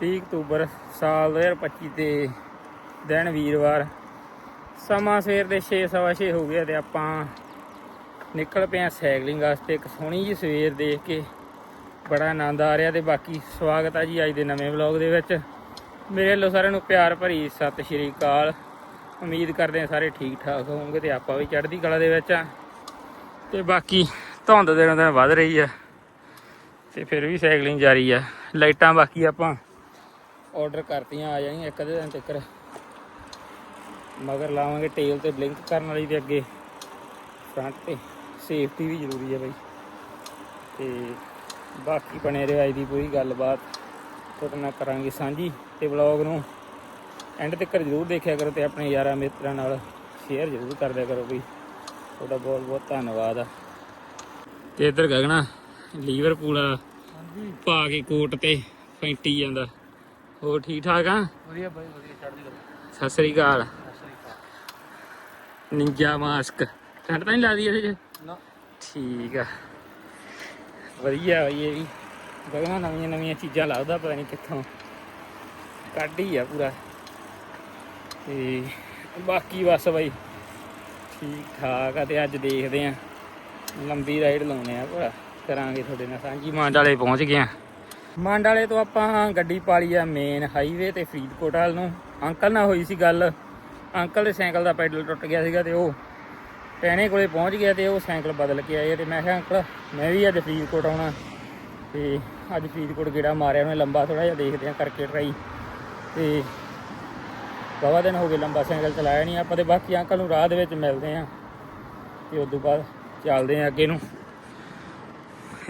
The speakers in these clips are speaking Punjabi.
30 ਅਕਤੂਬਰ ਸਾਲ 2025 ਤੇ ਦਿਨ ਵੀਰਵਾਰ। ਸਮਾਂ ਸਵੇਰ ਦੇ 6:30 ਹੋ ਗਿਆ ਤੇ ਆਪਾਂ ਨਿਕਲ ਪਏ ਆ ਸਾਈਕਲਿੰਗ ਵਾਸਤੇ। ਇੱਕ ਸੋਹਣੀ ਜੀ ਸਵੇਰ ਦੇਖ ਕੇ ਬੜਾ ਆਨੰਦ ਆ ਰਿਹਾ ਤੇ ਬਾਕੀ ਸਵਾਗਤ ਆ ਜੀ ਅੱਜ ਦੇ ਨਵੇਂ ਵਲੌਗ ਦੇ ਵਿੱਚ। ਮੇਰੇ ਵੱਲੋਂ ਸਾਰਿਆਂ ਨੂੰ ਪਿਆਰ ਭਰੀ ਸਤਿ ਸ਼੍ਰੀ ਅਕਾਲ। ਉਮੀਦ ਕਰਦੇ ਆ ਸਾਰੇ ਠੀਕ ਠਾਕ ਹੋਵੋਗੇ ਤੇ ਆਪਾਂ ਵੀ ਚੜ੍ਹਦੀ ਕਲਾ ਦੇ ਵਿੱਚ ਆ ਤੇ ਬਾਕੀ ਧੁੰਦ ਦਿਨੋਂ ਦਿਨ ਵੱਧ ਰਹੀ ਆ ਤੇ ਫਿਰ ਵੀ ਸਾਈਕਲਿੰਗ ਜਾਰੀ ਆ। ਲਾਈਟਾਂ ਬਾਕੀ ਆਪਾਂ ਆਰਡਰ ਕਰਤੀਆਂ ਆ ਜਾਣਗੀਆਂ ਇੱਕ ਅੱਧੇ ਦਿਨ ਤੱਕ ਮਗਰ ਲਾਵਾਂਗੇ ਟੇਲ ਤੇ ਬਲਿੰਕ ਕਰਨ ਵਾਲੀ ਤੇ ਅੱਗੇ। ਫਰੰਟ ਤੇ। ਸੇਫਟੀ ਵੀ ਜ਼ਰੂਰੀ ਹੈ ਬਾਈ। ਤੇ ਬਾਕੀ ਬਣੇ ਰਹੋ ਅੱਜ ਦੀ ਪੂਰੀ ਗੱਲਬਾਤ। ਤੁਹਾਡੇ ਨਾਲ ਕਰਾਂਗੇ ਸਾਂਝੀ ਤੇ ਵਲੌਗ ਨੂੰ। ਐਂਡ ਤੱਕ ਜ਼ਰੂਰ ਦੇਖਿਆ ਕਰੋ ਤੇ ਆਪਣੇ ਯਾਰਾਂ ਮਿੱਤਰਾਂ ਨਾਲ ਸ਼ੇਅਰ ਜ਼ਰੂਰ ਕਰ ਦਿਆ ਕਰੋ ਬਈ। ਤੁਹਾਡਾ ਬਹੁਤ ਬਹੁਤ ਧੰਨਵਾਦ ਆ। ਤੇ ਇੱਧਰ ਗਗਨਾ ਲੀਵਰਪੂਲ ਹਾਂਜੀ। ਪਾ ਕੇ ਕੋਟ ਤੇ ਫੈਂਟੀ ਜਾਂਦਾ। ਹੋਰ ਠੀਕ ਠਾਕ ਆ? ਵਧੀਆ ਬਾਈ ਵਧੀਆ ਚੜ੍ਹਦੀ ਕਲਾ। ਸਤਿ ਸ੍ਰੀ ਅਕਾਲ। Ninja mask. ਠੰਡ ਤਾਂ ਨਹੀਂ ਲੱਗਦੀ ਇਹਦੇ 'ਚ? ਨਾ। ਠੀਕ ਆ। ਵਧੀਆ ਬਈ ਇਹ ਵੀ। ਗਗਨਾ ਨਵੀਆਂ ਨਵੀਆਂ ਚੀਜ਼ਾਂ ਲੱਭਦਾ ਪਤਾ ਨਹੀਂ ਕਿੱਥੋਂ। ਕੱਢ ਹੀ ਆ ਪੂਰਾ। ਤੇ ਬਾਕੀ ਬਸ ਬਈ ਠੀਕ ਠਾਕ ਆ ਤੇ ਅੱਜ ਦੇਖਦੇ ਆ। ਲੰਬੀ ਰਾਈਡ ਲਾਉਣੇ ਆ ਭਰਾ। ਕਰਾਂਗੇ ਤੁਹਾਡੇ ਨਾਲ ਸਾਂਝੀ। ਵਾਲੇ ਪਹੁੰਚ ਗਏ ਆ। ਮੰਡ ਵਾਲੇ ਤੋਂ ਆਪਾਂ ਗੱਡੀ ਪਾਲੀ ਆ ਮੇਨ ਹਾਈਵੇ ਤੇ ਫਰੀਦਕੋਟ ਵੱਲ ਨੂੰ। ਅੰਕਲ ਨਾਲ ਹੋਈ ਸੀ ਗੱਲ। ਅੰਕਲ ਦੇ ਸਾਈਕਲ ਦਾ ਪੈਡਲ ਟੁੱਟ ਗਿਆ ਸੀਗਾ ਤੇ ਉਹ ਟੈਣੇ ਕੋਲੇ ਪਹੁੰਚ ਗਿਆ ਤੇ ਉਹ ਸਾਈਕਲ ਬਦਲ ਕੇ ਆਏ ਤੇ ਮੈਂ ਕਿਹਾ, ਅੰਕਲ, ਮੈਂ ਵੀ ਅੱਜ ਫਰੀਦਕੋਟ ਆਉਣਾ। ਤੇ ਅੱਜ ਫਰੀਦਕੋਟ ਗੇੜਾ ਮਾਰਿਆ ਉਹਨੇ ਲੰਬਾ ਥੋੜਾ ਜਿਹਾ ਦੇਖਦੇ ਆ ਕਰਕੇ ਟਰਾਈ। ਤੇ ਬਾਵਾ ਦਿਨ ਹੋ ਗਏ ਲੰਬਾ ਸਾਈਕਲ ਚਲਾਇਆ ਨਹੀਂ ਆਪਾਂ ਤੇ ਬਾਕੀ ਅੰਕਲ ਨੂੰ ਰਾਹ ਦੇ ਵਿੱਚ ਮਿਲਦੇ ਆ। ਤੇ ਉਸ ਤੋਂ ਬਾਅਦ ਚੱਲਦੇ ਆ ਅੱਗੇ ਨੂੰ।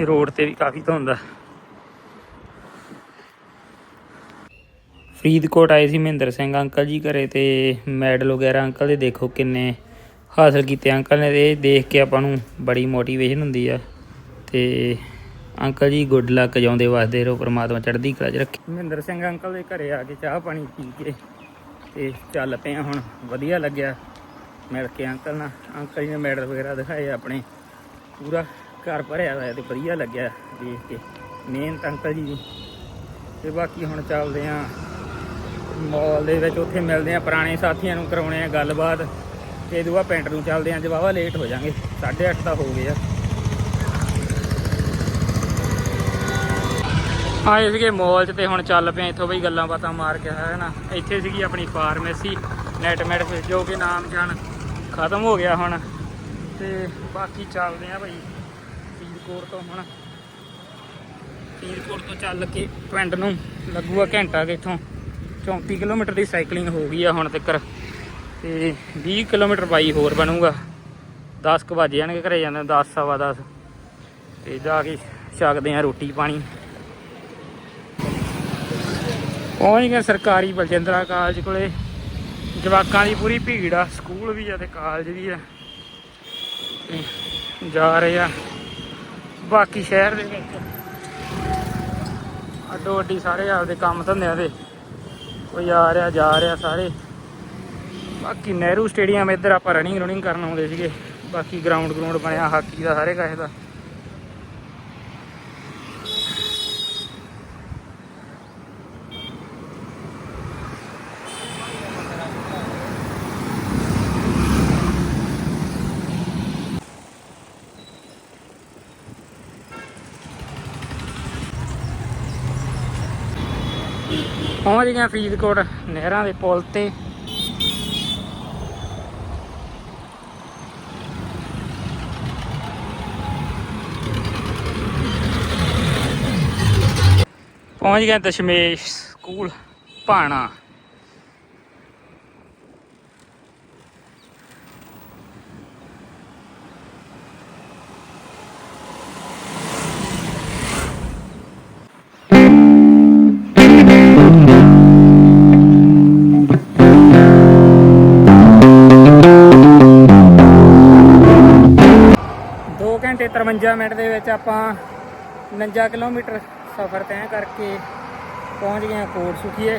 ਰੋਡ ਤੇ ਵੀ ਕਾਫੀ ਧੁੰਦ ਆ। ਫਰੀਦਕੋਟ ਆਏ ਸੀ ਮਹਿੰਦਰ ਸਿੰਘ ਅੰਕਲ ਜੀ ਘਰੇ ਤੇ ਮੈਡਲ ਵਗੈਰਾ ਅੰਕਲ ਦੇ ਦੇਖੋ ਕਿੰਨੇ ਹਾਸਲ ਕੀਤੇ ਅੰਕਲ ਨੇ ਇਹ ਦੇਖ ਕੇ ਆਪਾਂ ਨੂੰ ਬੜੀ ਮੋਟੀਵੇਸ਼ਨ ਹੁੰਦੀ ਆ। ਤੇ ਅੰਕਲ ਜੀ ਗੁੱਡ ਲੱਕ ਜਾਉਂਦੇ ਵਾਸਤੇ ਰੋ ਪ੍ਰਮਾਤਮਾ ਚੜ੍ਹਦੀ ਕਲਾ 'ਚ ਰੱਖੇ। ਮਹਿੰਦਰ ਸਿੰਘ ਅੰਕਲ ਦੇ ਘਰੇ ਆ ਕੇ ਚਾਹ ਪਾਣੀ ਪੀ ਕੇ ਤੇ ਚੱਲ ਪਏ ਆ ਹੁਣ, ਵਧੀਆ ਲੱਗਿਆ। ਮਿਲ ਕੇ ਅੰਕਲ ਨਾਲ, ਅੰਕਲ ਜੀ ਨੇ ਮੈਡਲ ਵਗੈਰਾ ਦਿਖਾਏ ਆਪਣੇ। ਪੂਰਾ ਘਰ ਭਰਿਆ ਹੋਇਆ ਤੇ ਵਧੀਆ ਲੱਗਿਆ ਦੇਖ ਕੇ। ਮਿਹਨਤ ਅੰਕਲ ਜੀ ਦੀ। ਤੇ ਬਾਕੀ ਹੁਣ ਚੱਲਦੇ ਆ ਮਾਲ ਦੇ ਵਿੱਚ ਉੱਥੇ ਮਿਲਦੇ ਆ ਪੁਰਾਣੇ ਸਾਥੀਆਂ ਨੂੰ ਕਰਾਉਣੇ ਆ ਗੱਲਬਾਤ ਤੇ ਦੂਆ ਪਿੰਡ ਨੂੰ ਚੱਲਦੇ ਆ ਜਵਾਵਾ ਲੇਟ ਹੋ ਜਾਾਂਗੇ 8:30 ਤਾਂ ਹੋ ਗਏ ਆ। ਆਏ ਸੀਗੇ ਮਾਲ 'ਚ ਤੇ ਹੁਣ ਚੱਲ ਪਏ ਇੱਥੋਂ ਬਈ ਗੱਲਾਂ ਬਾਤਾਂ ਮਾਰ ਕੇ, ਹੈ ਨਾ? ਇੱਥੇ ਸੀਗੀ ਆਪਣੀ ਫਾਰਮੇਸੀ ਨੈਟ ਮੈਡ ਜੋ ਕਿ ਨਾਮ ਜਾਣ, ਖਤਮ ਹੋ ਗਿਆ ਹੁਣ। ਤੇ ਬਾਕੀ ਚੱਲਦੇ ਆ ਬਈ, ਫਰੀਦਕੋਟ ਤੋਂ ਹੁਣ। ਫਰੀਦਕੋਟ ਤੋਂ ਚੱਲ ਕੇ ਪਿੰਡ ਨੂੰ ਲੱਗੂਗਾ ਘੰਟਾ ਕਿ ਇੱਥੋਂ। 34 ਕਿਲੋਮੀਟਰ ਦੀ ਸਾਈਕਲਿੰਗ ਹੋ ਗਈ ਆ ਹੁਣ ਤੱਕ ਤੇ 20 ਕਿਲੋਮੀਟਰ ਬਾਈ ਹੋਰ ਬਣੂਗਾ। 10 ਕੁ ਵਜੇ ਜਾਣਗੇ ਘਰੇ ਜਾਂਦੇ 10 ਸਵਾ 10 ਤੇ ਜਾ ਕੇ ਛਕਦੇ ਆ ਰੋਟੀ ਪਾਣੀ। ਪਹੁੰਚ ਗਏ ਸਰਕਾਰੀ ਬਲਜਿੰਦਰਾ ਕਾਲਜ ਕੋਲੇ। ਜਵਾਕਾਂ ਦੀ ਪੂਰੀ ਭੀੜ ਆ, ਸਕੂਲ ਵੀ ਆ ਤੇ ਕਾਲਜ ਵੀ ਆ। ਜਾ ਰਹੇ ਆ ਬਾਕੀ ਸ਼ਹਿਰ ਦੇ ਵਿੱਚ। ਅੱਡੋ ਅੱਡੀ ਸਾਰੇ ਆਪਦੇ ਕੰਮ ਧੰਦਿਆਂ ਦੇ ਕੋਈ ਆ ਰਿਹਾ ਜਾ ਰਿਹਾ ਸਾਰੇ। ਬਾਕੀ ਨਹਿਰੂ ਸਟੇਡੀਅਮ ਇੱਧਰ ਆਪਾਂ ਰਨਿੰਗ ਰਨਿੰਗ ਕਰਨ ਆਉਂਦੇ ਸੀਗੇ। ਬਾਕੀ ਗਰਾਊਂਡ ਗਰਾਊਂਡ ਬਣਿਆ, ਹਾਕੀ ਦਾ ਸਾਰੇ ਕਾਹੇ ਦਾ ਪਹੁੰਚ ਗਏ ਫਰੀਦਕੋਟ ਨਹਿਰਾਂ ਦੇ ਪੁਲ ਤੇ। ਪਹੁੰਚ ਗਏ ਦਸ਼ਮੇਸ਼ ਸਕੂਲ ਭਾਣਾ। 55 ਮਿੰਟ ਦੇ ਵਿੱਚ ਆਪਾਂ 49 ਕਿਲੋਮੀਟਰ ਸਫ਼ਰ ਤੈਅ ਕਰਕੇ ਪਹੁੰਚ ਗਏ ਕੋਟ ਸੁਖੀਏ।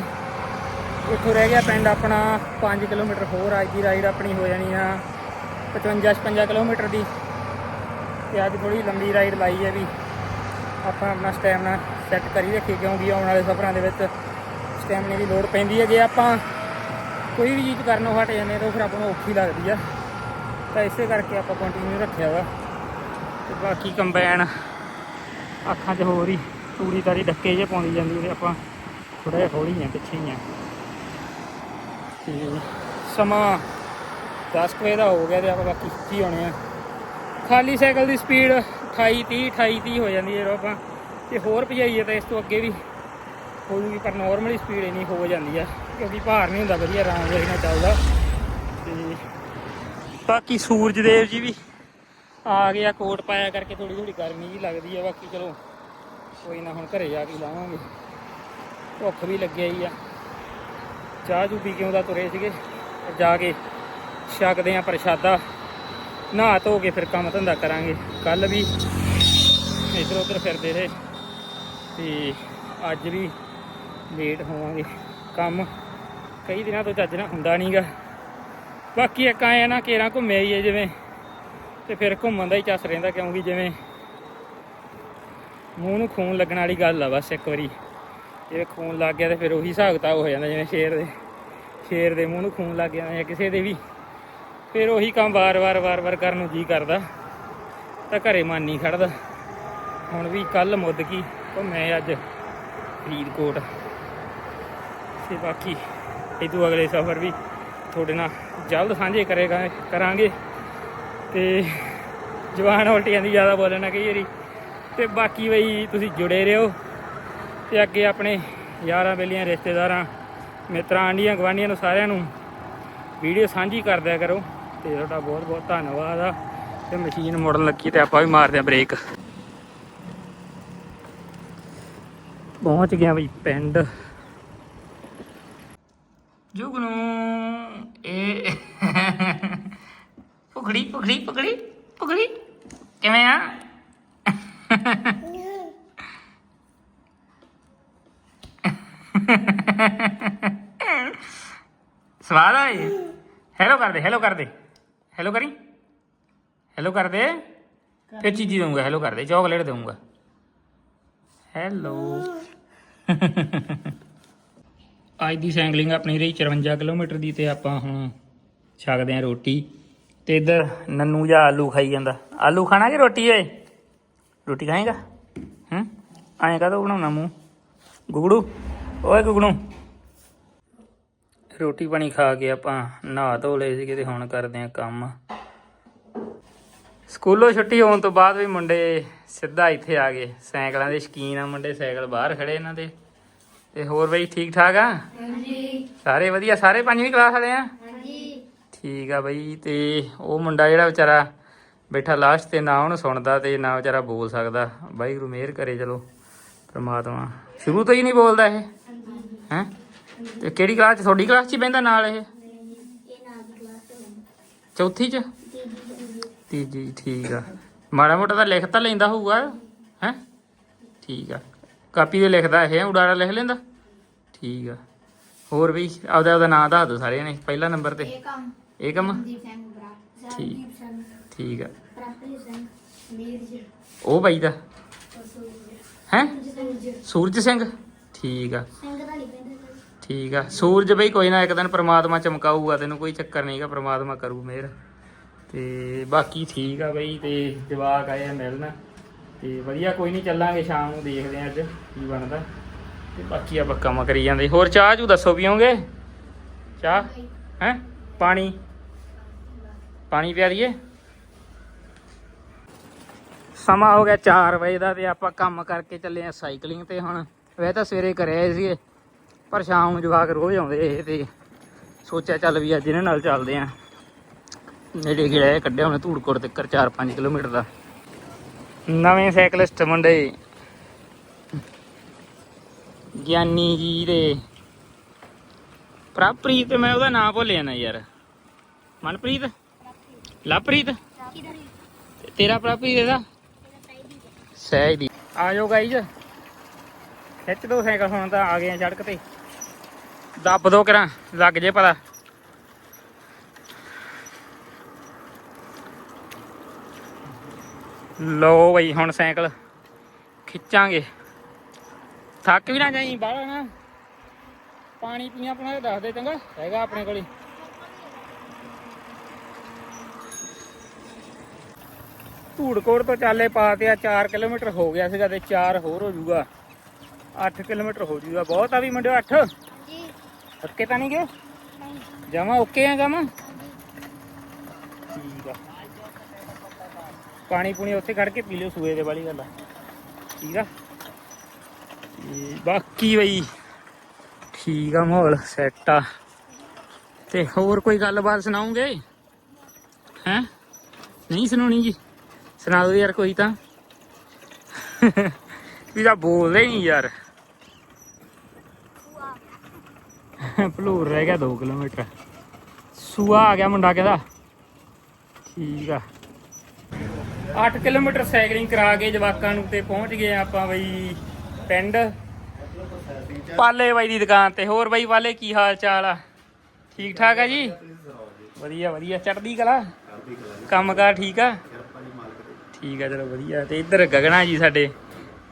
ਇੱਥੋਂ ਰਹਿ ਗਿਆ ਪਿੰਡ ਆਪਣਾ 5 ਕਿਲੋਮੀਟਰ ਹੋਰ, ਅੱਜ ਦੀ ਰਾਈਡ ਆਪਣੀ ਹੋ ਜਾਣੀ ਆ 55 56 ਕਿਲੋਮੀਟਰ ਦੀ। ਤੇ ਅੱਜ ਥੋੜੀ ਲੰਬੀ ਰਾਈਡ ਲਾਈ ਹੈ ਵੀ। ਆਪਾਂ ਆਪਣਾ ਸਟੈਮਨਾ ਸੈੱਟ ਕਰੀ ਰੱਖੀ, ਕਿਉਂਕਿ ਆਉਣ ਵਾਲੇ ਸਫ਼ਰਾਂ ਦੇ ਵਿੱਚ ਸਟੈਮਨਾ ਦੀ ਲੋੜ ਪੈਂਦੀ ਹੈ। ਜੇ ਆਪਾਂ ਕੋਈ ਵੀ ਚੀਜ਼ ਕਰਨੋਂ ਹਟ ਜਾਂਦੇ ਤਾਂ ਫਿਰ ਆਪਾਂ ਨੂੰ ਔਖੀ ਲੱਗਦੀ ਆ। ਤਾਂ ਇਸੇ ਕਰਕੇ ਆਪਾਂ ਕੰਟੀਨਿਊ ਰੱਖਿਆ ਵਾ। ਤੇ ਬਾਕੀ ਕੰਬਾਈਨ ਅੱਖਾਂ 'ਚ ਹੋਰ ਹੀ ਤੂੜੀ ਤਾਰੀ ਡੱਕੇ ਜੇ ਪਾਉਂਦੀ ਜਾਂਦੀ ਤੇ ਆਪਾਂ ਥੋੜਾ ਜਿਹਾ ਹੌਲੀ ਆ, ਪਿੱਛੇ ਹੀ ਆ। ਤੇ ਸਮਾਂ 10 ਕੁ ਵਜੇ ਦਾ ਹੋ ਗਿਆ ਤੇ ਆਪਾਂ ਬਾਕੀ ਕੀ ਹੋਣੇ ਆ। ਖਾਲੀ ਸਾਈਕਲ ਦੀ ਸਪੀਡ 28 30 28 30 ਹੋ ਜਾਂਦੀ ਹੈ ਜਦੋਂ ਆਪਾਂ ਤੇ ਹੋਰ ਭਜਾਈਏ ਤਾਂ ਇਸ ਤੋਂ ਅੱਗੇ ਵੀ ਹੋ ਜੂਗੀ ਪਰ ਨਾਰਮਲੀ ਸਪੀਡ ਇੰਨੀ ਹੋ ਜਾਂਦੀ ਆ, ਕਿਉਂਕਿ ਭਾਰ ਨਹੀਂ ਹੁੰਦਾ ਵਧੀਆ, ਆਰਾਮ ਦੇ ਨਾਲ ਚੱਲਦਾ। ਤੇ ਬਾਕੀ ਸੂਰਜ ਦੇਵ ਜੀ ਵੀ ਆ ਗਿਆ ਕੋਟ ਪਾਇਆ ਕਰਕੇ ਥੋੜੀ ਥੋੜੀ ਗਰਮੀ ਜੀ ਲੱਗਦੀ ਆ, ਬਾਕੀ ਚਲੋ ਕੋਈ ਨਾ ਹੁਣ ਘਰੇ ਜਾ ਕੇ ਲਾਵਾਂਗੇ। ਭੁੱਖ ਵੀ ਲੱਗਿਆ ਹੀ ਆ। ਚਾਹ ਚੂ ਪੀ ਕੇ ਉਹਦਾ ਤੁਰੇ ਸੀਗੇ ਜਾ ਕੇ ਛਕਦੇ ਆ ਪ੍ਰਸ਼ਾਦਾ। ਨਹਾ ਧੋ ਕੇ ਫਿਰ ਕੰਮ ਧੰਦਾ ਕਰਾਂਗੇ। ਕੱਲ ਵੀ ਇੱਧਰ ਉੱਧਰ ਫਿਰਦੇ ਰਹੇ, ਤੇ ਅੱਜ ਵੀ ਲੇਟ ਹੋਵਾਂਗੇ। ਕੰਮ ਕਈ ਦਿਨਾਂ ਤੋਂ ਚੱਜ ਨਾ ਹੁੰਦਾ ਨਹੀਂਗਾ ਬਾਕੀ ਇੱਕ ਆਏ ਨਾ, ਕੇਰਾਂ ਘੁੰਮਿਆ ਹੀ ਹੈ ਜਿਵੇਂ। ਤੇ ਫਿਰ ਘੁੰਮਣ ਦਾ ਹੀ ਚੱਸ ਰਹਿੰਦਾ ਕਿਉਂਕਿ ਜਿਵੇਂ ਮੂੰਹ ਨੂੰ ਖੂਨ ਲੱਗਣ ਵਾਲੀ ਗੱਲ ਆ ਬਸ ਇੱਕ ਵਾਰੀ। ਜੇ ਖੂਨ ਲੱਗ ਗਿਆ ਤੇ ਫਿਰ ਉਹੀ ਹਿਸਾਬ ਕਿਤਾਬ ਹੋ ਜਾਂਦਾ, ਜਿਵੇਂ ਸ਼ੇਰ ਦੇ ਸ਼ੇਰ ਦੇ ਮੂੰਹ ਨੂੰ ਖੂਨ ਲੱਗ ਗਿਆ, ਜਾਂ ਕਿਸੇ ਦੇ ਵੀ। ਫਿਰ ਉਹੀ ਕੰਮ ਵਾਰ-ਵਾਰ ਵਾਰ-ਵਾਰ ਕਰਨ ਨੂੰ ਜੀ ਕਰਦਾ। ਤਾਂ ਘਰੇ ਮਨ ਨਹੀਂ ਖੜਦਾ। ਹੁਣ ਵੀ ਕੱਲ ਮੁੱਦ ਕੀ ਘੁੰਮੇ ਅੱਜ ਫਰੀਦਕੋਟ। ਤੇ ਬਾਕੀ ਇਹ ਤੋਂ ਅਗਲੇ ਸਫ਼ਰ ਵੀ ਤੁਹਾਡੇ ਨਾਲ ਜਲਦ ਸਾਂਝੇ ਕਰੇਗਾ ਕਰਾਂਗੇ। ਤੇ ਜਵਾਨ ਉਲਟੀਆਂ ਦੀ ਜ਼ਿਆਦਾ ਬੋਲਣਾ ਕਈ ਵਾਰੀ। ਤੇ ਬਾਕੀ ਬਈ ਤੁਸੀਂ ਜੁੜੇ ਰਹੋ ਤੇ ਅੱਗੇ ਆਪਣੇ ਯਾਰਾਂ ਬੇਲੀਆਂ, ਰਿਸ਼ਤੇਦਾਰਾਂ, ਮਿੱਤਰਾਂ ਆਂਡੀਆਂ ਗਵਾਂਡੀਆਂ ਨੂੰ ਸਾਰਿਆਂ ਨੂੰ ਵੀਡੀਓ ਸਾਂਝੀ ਕਰਦਿਆ ਕਰੋ ਤੇ ਤੁਹਾਡਾ ਬਹੁਤ ਬਹੁਤ ਧੰਨਵਾਦ ਆ। ਤੇ ਮਸ਼ੀਨ ਮੁੜਨ ਲੱਗੀ ਤੇ ਆਪਾਂ ਵੀ ਮਾਰਦੇ ਆ ਬ੍ਰੇਕ। ਪਹੁੰਚ ਗਿਆ ਬਈ ਪਿੰਡ। ਜੁਗਨੂ, ਇਹ ਪੁਗੜੀ ਪੁਗੜੀ ਪੁਗੜੀ ਪੁਗੜੀ ਕਿਵੇਂ ਆ? ਸਵਾਦ ਆਈ ਹੈਲੋ ਕਰ ਦੇ ਹੈਲੋ ਕਰ ਦੇ। ਹੈਲੋ ਕਰੀ? ਹੈਲੋ ਕਰ ਦੇ। ਫਿਰ ਚੀਜ਼ੀ ਦਊਂਗਾ ਹੈਲੋ ਕਰ ਦੇ। ਚਾਕਲੇਟ ਦਊਂਗਾ। ਹੈਲੋ ਅੱਜ ਦੀ ਸਾਈਕਲਿੰਗ ਆਪਣੀ ਰਹੀ 54 ਕਿਲੋਮੀਟਰ ਦੀ ਤੇ ਆਪਾਂ ਹੁਣ ਛਕਦੇ ਆਂ ਰੋਟੀ। ਤੇ ਇੱਧਰ ਨੰਨੂ ਜਾਂ ਆਲੂ ਖਾਈ ਜਾਂਦਾ। ਆਲੂ ਖਾਣਾ ਕਿ ਰੋਟੀ ਓਏ? ਰੋਟੀ ਖਾਏਗਾ? ਹੂੰ? ਐਂ ਕਾਹਤੋਂ ਬਣਾਉਣਾ ਮੂੰਹ? ਗੁਗੜੂ? ਓਏ ਗੁਗੜੂ। ਰੋਟੀ ਪਾਣੀ ਖਾ ਕੇ ਆਪਾਂ ਨਹਾ ਧੋ ਲਏ ਸੀਗੇ ਤੇ ਹੁਣ ਕਰਦੇ ਆਂ ਕੰਮ। ਸਕੂਲੋਂ ਛੁੱਟੀ ਹੋਣ ਤੋਂ ਬਾਅਦ ਵੀ ਮੁੰਡੇ ਸਿੱਧਾ ਇੱਥੇ ਆ ਗਏ। ਸਾਈਕਲਾਂ ਦੇ ਸ਼ਕੀਨ ਆ ਮੁੰਡੇ ਸਾਈਕਲ ਬਾਹਰ ਖੜੇ ਇਹਨਾਂ ਦੇ। ਤੇ ਹੋਰ ਬਈ ਠੀਕ ਠਾਕ ਆ? ਹਾਂਜੀ। ਸਾਰੇ ਵਧੀਆ? ਸਾਰੇ ਪੰਜਵੀਂ ਕਲਾਸ ਵਾਲੇ ਆ? ਠੀਕ ਆ ਬਈ, ਤੇ ਉਹ ਮੁੰਡਾ ਜਿਹੜਾ ਵਿਚਾਰਾ ਬੈਠਾ ਲਾਸਟ ਤੇ, ਨਾ ਉਹਨੂੰ ਸੁਣਦਾ ਤੇ ਨਾ ਵਿਚਾਰਾ ਬੋਲ ਸਕਦਾ। ਵਾਹਿਗੁਰੂ ਮਿਹਰ ਕਰੇ, ਚਲੋ, ਪ੍ਰਮਾਤਮਾ। ਸ਼ੁਰੂ ਤੋਂ ਹੀ ਨਹੀਂ ਬੋਲਦਾ ਇਹ, ਹੈ? ਤੇ ਕਿਹੜੀ ਕਲਾਸ ਚ, ਤੁਹਾਡੀ ਕਲਾਸ ਚ ਹੀ ਬਹਿੰਦਾ ਨਾਲ ਇਹ? ਚੌਥੀ ਚ? ਤੀਜੀ, ਠੀਕ ਆ। ਮਾੜਾ ਮੋਟਾ ਤਾਂ ਲਿਖ ਤਾਂ ਲੈਂਦਾ ਹੋਊਗਾ, ਹੈ? ਠੀਕ ਆ। ਕਾਪੀ ਤੇ ਲਿਖਦਾ ਇਹ ਉਡਾਰਾ ਲਿਖ ਲੈਂਦਾ। ਠੀਕ ਆ। ਹੋਰ ਵੀ ਆਪਦਾ ਆਪਦਾ ਨਾਂ ਦੱਸ ਦਿਓ ਸਾਰਿਆਂ ਨੇ, ਪਹਿਲਾ ਨੰਬਰ ਤੇ। ਏਕਮ ਏਕਮ ਦੀਪ ਸਿੰਘ ਸਿੰਘ ਠੀਕ। ਆ। ਪ੍ਰਪ੍ਰੀਤ ਸਿੰਘ ਨੀਰਜ ਉਹ ਬਾਈ ਦਾ? ਸੂਰਜ। ਹੈ? ਸੂਰਜ ਸੂਰਜ ਸਿੰਘ? ਠੀਕ ਆ। ਸਿੰਘ ਦਾ ਨਹੀਂ ਪੈਂਦਾ ਠੀਕ ਆ। ਸੂਰਜ ਬਈ ਕੋਈ ਨਾ ਇੱਕ ਦਿਨ ਪ੍ਰਮਾਤਮਾ ਚਮਕਾਊਗਾ ਤੈਨੂੰ ਕੋਈ ਚੱਕਰ ਨਹੀਂਗਾ ਪ੍ਰਮਾਤਮਾ ਕਰੂ ਮਿਹਰ। ਤੇ ਬਾਕੀ ਠੀਕ ਆ ਬਈ ਤੇ ਜਵਾਕ ਆਏ ਆ ਮਿਲਣ। ਤੇ ਵਧੀਆ ਕੋਈ ਨਹੀਂ ਚੱਲਾਂਗੇ ਸ਼ਾਮ ਨੂੰ ਦੇਖਦੇ ਆ ਅੱਜ ਕੀ ਬਣਦਾ। ਤੇ ਬਾਕੀ ਆਪਾਂ ਕੰਮ ਕਰੀ ਜਾਂਦੇ। ਹੋਰ ਚਾਹ ਚੂ ਦੱਸੋ ਪੀਓਗੇ? ਚਾਹ? ਹੈ? ਪਾਣੀ? ਪਾਣੀ ਪਿਆ ਦਈਏ ਸਮਾਂ ਹੋ ਗਿਆ 4 ਵਜੇ ਦਾ ਤੇ ਆਪਾਂ ਕੰਮ ਕਰਕੇ ਚੱਲੇ ਆ ਸਾਈਕਲਿੰਗ ਤੇ ਹੁਣ। ਵੈਸੇ ਤਾਂ ਸਵੇਰੇ ਕਰਿਆ ਆਏ ਸੀਗੇ, ਪਰ ਸ਼ਾਮ ਨੂੰ ਜਵਾਕ ਰੋਜ਼ ਆਉਂਦੇ ਇਹ ਤੇ ਸੋਚਿਆ ਚੱਲ ਵੀ ਅੱਜ ਇਹਨਾਂ ਨਾਲ ਚੱਲਦੇ ਆ। ਨੇੜੇ ਗਿਆ ਕੱਢਿਆ ਉਹਨੇ ਧੂੜਕੋਟ ਤੱਕ 4-5 ਕਿਲੋਮੀਟਰ ਦਾ। ਨਵੇਂ ਸਾਈਕਲਿਸਟ ਮੁੰਡੇ। ਗਿਆਨੀ ਜੀ ਦੇ। ਪ੍ਰਾਪਰੀਤ ਤੇ ਮੈਂ ਉਹਦਾ ਨਾਮ ਭੁੱਲ ਜਾਣਾ ਯਾਰ। ਮਨਪ੍ਰੀਤ? ਲਵਪ੍ਰੀਤ ਤੇਰਾ ਪ੍ਰਾਪਰੀਤ ਇਹਦਾ? ਸਹਿਜ ਦੀ ਆ ਜਾਓ ਗਾਈਜ਼ ਖਿੱਚ ਦੋ ਸਾਈਕਲ ਹੁਣ ਤਾਂ ਆ ਗਏ ਆ ਸੜਕ ਤੇ। ਦੱਬ ਦੋ ਕਰਾਂ ਲੱਗ ਜੇ ਪਤਾ ਲੋ ਬਈ ਹੁਣ ਸਾਈਕਲ ਖਿੱਚਾਂਗੇ। ਥੱਕ ਵੀ ਨਾ ਜਾਈ ਬਾਹਲਾ ਨਾ ਪਾਣੀ ਪੀਣਾ ਆਪਣਾ ਦੱਸ ਦੇ ਚੰਗਾ ਹੈਗਾ ਆਪਣੇ ਕੋਲੇ। ਧੂੜਕੋਟ ਤੋਂ ਚਾਲੇ ਪਾ ਤੇ ਆ 4 ਕਿਲੋਮੀਟਰ ਹੋ ਗਿਆ ਸੀਗਾ ਤੇ 4 ਹੋਰ ਹੋ ਜਾਊਗਾ। 8 ਕਿਲੋਮੀਟਰ ਹੋ ਜਾਊਗਾ। ਬਹੁਤ ਆ ਵੀ ਮੁੰਡਿਓ 8 ਜੀ। ਓਕੇ ਤਾਂ ਨਹੀਂ ਗਏ ਨਹੀਂ ਜਮਾ ਓਕੇ ਆ ਜਮਾ ਠੀਕ ਆ। ਪਾਣੀ ਪੂਣੀ ਉੱਥੇ ਖੜ ਕੇ ਪੀ ਲਿਓ ਸੂਏ ਦੇ ਵਾਲੀ ਗੱਲ ਆ। ਠੀਕ ਆ? ਬਾਕੀ ਬਈ ਠੀਕ ਆ ਮਾਹੌਲ ਸੈੱਟ ਆ। ਤੇ ਹੋਰ ਕੋਈ ਗੱਲਬਾਤ ਸੁਣਾਉਂਗੇ ਹੈ? ਨਹੀਂ ਸੁਣਾਉਣੀ ਜੀ? ਸੁਣਾ ਦਿਓ ਯਾਰ ਕੋਈ ਤਾਂ। ਵੀ ਤਾਂ ਬੋਲਦੇ ਨਹੀਂ ਯਾਰ। ਭਲੂਰ ਰਹਿ ਗਿਆ 2 ਕਿਲੋਮੀਟਰ। ਸੂਆ ਆ ਗਿਆ ਮੁੰਡਾ ਕਹਿੰਦਾ? ਠੀਕ ਆ। 8 ਕਿਲੋਮੀਟਰ ਸਾਈਕਲਿੰਗ ਕਰਾ ਕੇ ਜਵਾਕਾਂ ਨੂੰ ਤੇ ਪਹੁੰਚ ਗਏ ਆਪਾਂ ਬਈ ਪਿੰਡ। ਪਾਲੇ ਬਾਈ ਦੀ ਦੁਕਾਨ ਤੇ। ਹੋਰ ਬਾਈ ਵਾਲੇ ਕੀ ਹਾਲ ਚਾਲ ਆ? ਠੀਕ ਠਾਕ ਆ ਜੀ? ਵਧੀਆ ਵਧੀਆ। ਚੜਦੀ ਕਲਾ? ਕੰਮ ਕਾਰ ਠੀਕ ਆ? ਠੀਕ ਆ, ਚਲੋ ਵਧੀਆ। ਤੇ ਇੱਧਰ ਗਗਨਾ ਜੀ ਸਾਡੇ।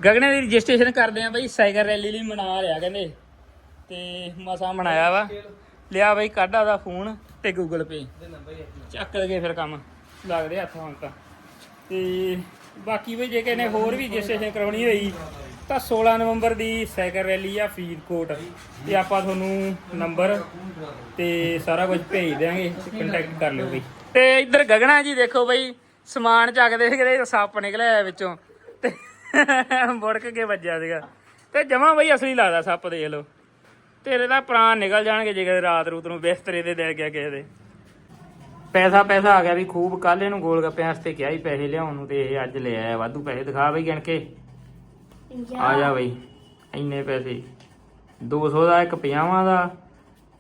ਗਗਨੇ ਦੀ ਰਜਿਸਟ੍ਰੇਸ਼ਨ ਕਰਦੇ ਆ ਬਾਈ, ਸਾਈਕਲ ਰੈਲੀ ਲਈ ਮਨਾ ਲਿਆ ਕਹਿੰਦੇ। ਤੇ ਮਸਾ ਮਨਾਇਆ ਵਾ। ਲਿਆ ਬਾਈ, ਕੱਢ ਆਦਾ ਫੋਨ ਤੇ ਗੂਗਲ ਪੇ ਚੱਕ ਲਗੇ ਫਿਰ ਕੰਮ। ਲੱਗਦੇ ਹੱਥ ਹੁਣ ਤਾਂ। ਤੇ ਬਾਕੀ ਵੀ ਜੇ ਕਿਸੇ ਨੇ ਹੋਰ ਵੀ ਰਜਿਸਟ੍ਰੇਸ਼ਨ ਕਰਾਉਣੀ ਹੋਈ, ਤਾਂ 16 ਨਵੰਬਰ ਦੀ ਸਾਈਕਲ ਰੈਲੀ ਆ ਫਰੀਦਕੋਟ। ਤੇ ਆਪਾਂ ਤੁਹਾਨੂੰ ਨੰਬਰ ਤੇ ਸਾਰਾ ਕੁਝ ਭੇਜ ਦਿਆਂਗੇ ਕੰਟੈਕਟ ਕਰ ਲਿਓ ਬਈ। ਤੇ ਇੱਧਰ ਗਗਨਾ ਜੀ ਦੇਖੋ ਬਈ ਸਮਾਨ ਚੱਕਦੇ ਸੀਗੇ ਸੱਪ ਨਿਕਲਿਆ ਵਿੱਚੋਂ। ਤੇ ਮੁੜਕ ਕੇ ਵੱਜਿਆ ਸੀਗਾ। ਤੇ ਜਮਾ ਬਈ ਅਸਲੀ ਲੱਗਦਾ ਸੱਪ ਦੇਖ ਲਓ। ਤੇਰੇ ਦਾ ਪ੍ਰਾਣ ਨਿਕਲ ਜਾਣਗੇ ਜੇ ਕਦੇ ਰਾਤ ਰੂਤ ਨੂੰ ਬਿਸਤਰੇ ਤੇ ਦੇ ਗਿਆ ਕਿਸੇ ਦੇ। ਪੈਸਾ ਪੈਸਾ ਆ ਗਿਆ ਵੀ ਖੂਬ ਕੱਲ ਇਹਨੂੰ ਗੋਲ ਗੱਪਿਆਂ ਵਾਸਤੇ ਕਿਹਾ ਹੀ ਪੈਸੇ ਲਿਆਉਣ ਨੂੰ ਤੇ ਇਹ ਅੱਜ ਲੈ ਆਇਆ ਵਾਧੂ ਪੈਸੇ ਦਿਖਾ ਬਈ ਗਿਣ ਕੇ ਆ ਜਾ ਬਈ ਇੰਨੇ ਪੈਸੇ। 200 ਦਾ ਇੱਕ 50 ਦਾ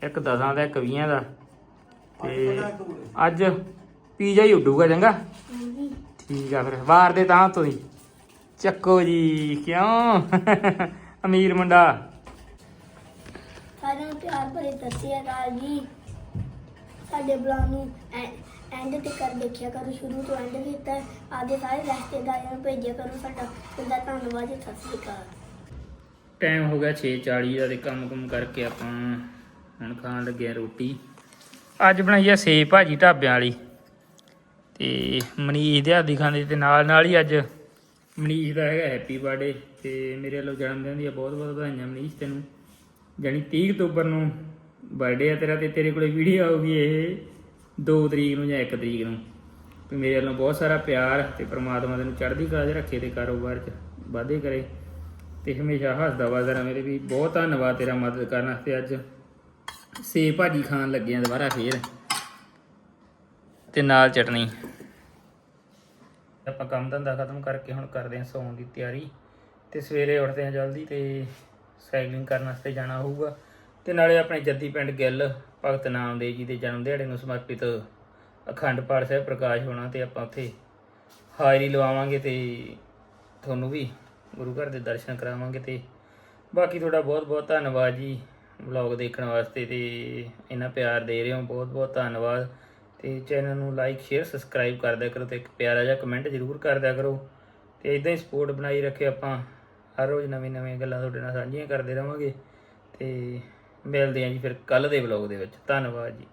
ਇੱਕ 10 ਦਾ ਇੱਕ 20 ਦਾ। ਤੇ ਅੱਜ ਪੀਜ਼ਾ ਹੀ ਉੱਡੂਗਾ ਚੰਗਾ। ਠੀਕ ਆ ਫਿਰ ਵਾਰ ਦੇ ਤਾਂ ਤੁਸੀਂ ਚੱਕੋ ਜੀ ਕਿਉਂ? ਅਮੀਰ ਮੁੰਡਾ। ਸਾਰਿਆਂ ਨੂੰ ਪਿਆਰ ਭਰੇ ਸਤਿ ਸ਼੍ਰੀ ਅਕਾਲ ਜੀ। ਸਾਡੇ ਬਲੌਗ ਨੂੰ ਐਂਡ ਤੇ ਕਰ ਦੇਖਿਆ ਕਰੋ ਸ਼ੁਰੂ ਤੋਂ ਐਂਡ ਤੱਕ ਆਦੇ ਸਾਰੇ ਰਿਸ਼ਤੇਦਾਰਾਂ ਨੂੰ ਭੇਜਿਆ ਕਰੋ ਸਾਡਾ। ਤੁਹਾਡਾ ਧੰਨਵਾਦ ਜੀ, ਸਤਿ ਸ਼੍ਰੀ ਅਕਾਲ। ਟਾਈਮ ਹੋ ਗਿਆ 6:40 ਦਾ ਤੇ ਕੰਮ ਕੁਮ ਕਰਕੇ ਆਪਾਂ ਹੁਣ ਖਾਣ ਲੱਗੇ ਆ ਰੋਟੀ। ਅੱਜ ਬਣਾਈ ਆ ਸੇਬ ਭਾਜੀ ਢਾਬਿਆਂ ਵਾਲੀ। ਤੇ ਮਨੀਸ਼ ਦੇ ਹੱਥ ਖਾਂਦੇ ਤੇ ਨਾਲ ਨਾਲ ਹੀ ਅੱਜ ਮਨੀਸ਼ ਦਾ ਹੈਗਾ ਹੈਪੀ ਬਰਥਡੇ ਤੇ ਮੇਰੇ ਵੱਲੋਂ ਜਨਮ ਦਿਨ ਦੀਆਂ ਬਹੁਤ ਬਹੁਤ ਵਧਾਈਆਂ ਮਨੀਸ਼ ਤੈਨੂੰ। ਜਾਣੀ 30 ਅਕਤੂਬਰ ਨੂੰ ਬਰਥਡੇ ਆ ਤੇਰਾ ਤੇ ਤੇਰੇ ਕੋਲੇ ਵੀਡੀਓ ਆਊਗੀ ਇਹ 2 ਤਰੀਕ ਨੂੰ ਜਾਂ 1 ਤਰੀਕ ਨੂੰ। ਤੇ ਮੇਰੇ ਵੱਲੋਂ ਬਹੁਤ ਸਾਰਾ ਪਿਆਰ ਤੇ ਪ੍ਰਮਾਤਮਾ ਤੈਨੂੰ ਚੜ੍ਹਦੀ ਕਲਾ 'ਚ ਰੱਖੇ ਤੇ ਕਾਰੋਬਾਰ 'ਚ ਵਾਧੇ ਕਰੇ ਤੇ ਹਮੇਸ਼ਾ ਹੱਸਦਾ ਵਸਦਾ ਮੇਰੇ ਵੀ ਬਹੁਤ ਧੰਨਵਾਦ ਤੇਰਾ ਮਦਦ ਕਰਨ ਵਾਸਤੇ ਅੱਜ। ਸੇਬ ਭਾਜੀ ਖਾਣ ਲੱਗਿਆ ਦੁਬਾਰਾ ਫੇਰ। ਤੇ ਨਾਲ ਚਟਨੀ। ਆਪਾਂ ਕੰਮ ਧੰਦਾ ਖਤਮ ਕਰਕੇ ਹੁਣ ਕਰਦੇ ਹਾਂ ਸੌਣ ਦੀ ਤਿਆਰੀ। ਤੇ ਸਵੇਰੇ ਉੱਠਦੇ ਹਾਂ ਜਲਦੀ ਤੇ ਸਾਈਕਲਿੰਗ ਕਰਨ ਵਾਸਤੇ ਜਾਣਾ ਹੋਊਗਾ। ਤੇ ਨਾਲੇ ਆਪਣੇ ਜੱਦੀ ਪਿੰਡ ਗਿੱਲ, ਭਗਤ ਨਾਮ ਨਾਮਦੇਵ ਜੀ ਦੇ ਜਨਮ ਦਿਹਾੜੇ ਨੂੰ ਸਮਰਪਿਤ ਅਖੰਡ ਪਾਠ ਸਾਹਿਬ ਪ੍ਰਕਾਸ਼ ਹੋਣਾ ਤੇ ਆਪਾਂ ਉੱਥੇ ਹਾਜ਼ਰੀ ਲਵਾਵਾਂਗੇ ਤੇ ਤੁਹਾਨੂੰ ਵੀ ਗੁਰੂ ਘਰ ਦੇ ਦਰਸ਼ਨ ਕਰਾਵਾਂਗੇ ਤੇ ਬਾਕੀ ਤੁਹਾਡਾ ਬਹੁਤ ਬਹੁਤ ਧੰਨਵਾਦ ਜੀ ਵਲੌਗ ਦੇਖਣ ਵਾਸਤੇ ਤੇ ਇੰਨਾ ਪਿਆਰ ਦੇ ਰਹੇ ਹੋ ਬਹੁਤ ਬਹੁਤ ਧੰਨਵਾਦ। ਤੇ ਚੈਨਲ ਨੂੰ ਲਾਈਕ ਸ਼ੇਅਰ ਸਬਸਕ੍ਰਾਈਬ ਕਰ ਦਿਆ ਕਰੋ ਤੇ ਇੱਕ ਪਿਆਰਾ ਜਿਹਾ ਕਮੈਂਟ ਜ਼ਰੂਰ ਕਰ ਦਿਆ ਕਰੋ। ਤੇ ਇਦਾਂ ਹੀ ਸਪੋਰਟ ਬਣਾਈ ਰੱਖੇ ਆਪਾਂ, ਹਰ ਰੋਜ਼ ਨਵੀਂ ਨਵੀਂ ਗੱਲਾਂ ਤੁਹਾਡੇ ਨਾਲ ਸਾਂਝੀਆਂ ਕਰਦੇ ਰਵਾਂਗੇ ਤੇ ਮਿਲਦੇ ਹਾਂ ਜੀ ਫਿਰ ਕੱਲ ਦੇ ਵਲੌਗ ਦੇ ਵਿੱਚ। ਧੰਨਵਾਦ ਜੀ।